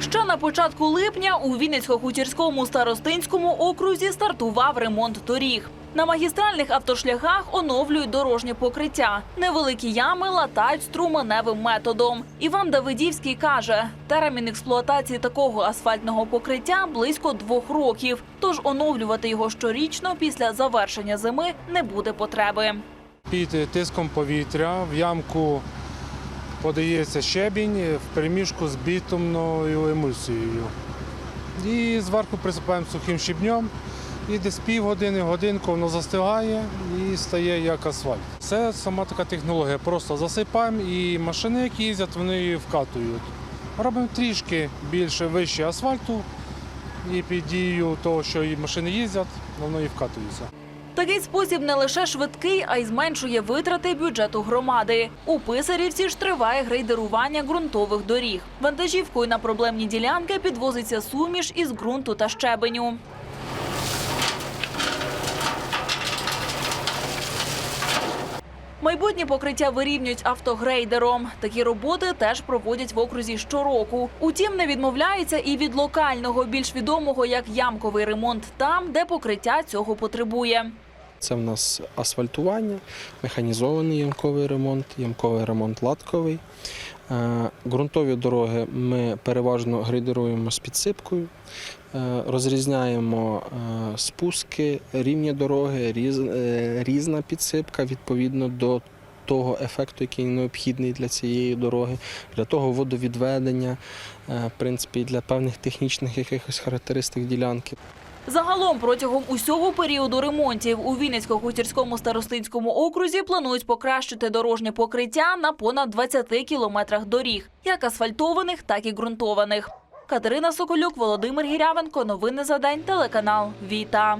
Ще на початку липня у Вінницько-Хутірському старостинському окрузі стартував ремонт доріг. На магістральних автошляхах оновлюють дорожнє покриття. Невеликі ями латають струменевим методом. Іван Давидівський каже, термін експлуатації такого асфальтного покриття близько двох років. Тож оновлювати його щорічно після завершення зими не буде потреби. Під тиском повітря в ямку подається щебінь в переміжку з бітумною емульсією. І зверху присипаємо сухим щебнем. І десь півгодини, годинку воно застигає і стає як асфальт. Це сама така технологія. Просто засипаємо і машини, які їздять, вони її вкатують. Робимо трішки більше вище асфальту, і під дією того, що і машини їздять, воно і вкатується. Такий спосіб не лише швидкий, а й зменшує витрати бюджету громади. У Писарівці ж триває грейдерування ґрунтових доріг. Вантажівкою на проблемні ділянки підвозиться суміш із ґрунту та щебеню. Майбутнє покриття вирівнюють автогрейдером. Такі роботи теж проводять в окрузі щороку. Утім, не відмовляються і від локального, більш відомого як ямковий ремонт там, де покриття цього потребує. Це в нас асфальтування, механізований ямковий ремонт, ямковий ремонт латковий. Е, Ґрунтові дороги ми переважно грейдеруємо з підсипкою, Е, розрізняємо е, спуски, рівні дороги, е, різна підсипка відповідно до того ефекту, який необхідний для цієї дороги, для того водовідведення, е, в принципі, для певних технічних якихось характеристик ділянки. Загалом протягом усього періоду ремонтів у Вінницько-Хутірському старостинському окрузі планують покращити дорожнє покриття на понад 20 кілометрах доріг, як асфальтованих, так і ґрунтованих. Катерина Соколюк, Володимир Гірявенко. Новини за день. Телеканал Віта.